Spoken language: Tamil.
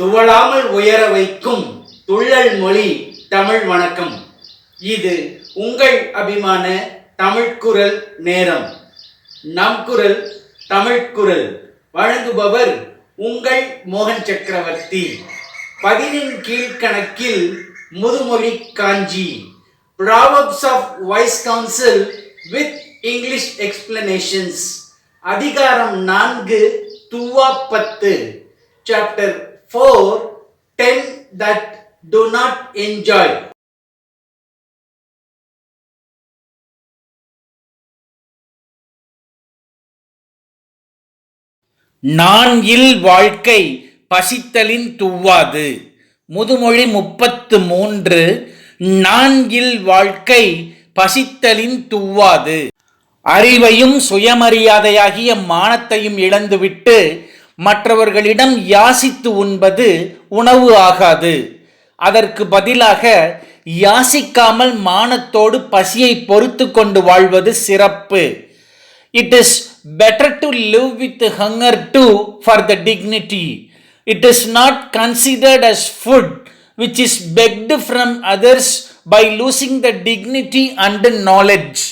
துவளாமல் உயர வைக்கும் துள்ளல் மொழி தமிழ் வணக்கம். இது உங்கள் அபிமான தமிழ்க்குரல் நேரம். நம் குரல் தமிழ்குரல் வழங்குபவர் உங்கள் மோகன் சக்கரவர்த்தி. பதினின் கீழ்கணக்கில் Mudumozhi Kanchi. Proverbs of wise council with English explanations அதிகாரம் நான்கு துவா பத்து. Chapter four ten that to not enjoy நான் இல் வாழ்க்கை பசித்தலின் துவாது முதுமொழி முப்பத்து மூன்று நான் இல் வாழ்க்கை பசித்தலின் துவாது அறிவையும் சுயமரியாதையாகிய மானத்தையும் இழந்துவிட்டு மற்றவர்களிடம் யாசித்து உண்பது உணவு ஆகாது அதற்கு பதிலாக யாசிக்காமல் மானத்தோடு பசியை பொறுத்து கொண்டு வாழ்வது சிறப்பு it is better to live with hunger to for the dignity it is not considered as food which is begged from others by losing the dignity and knowledge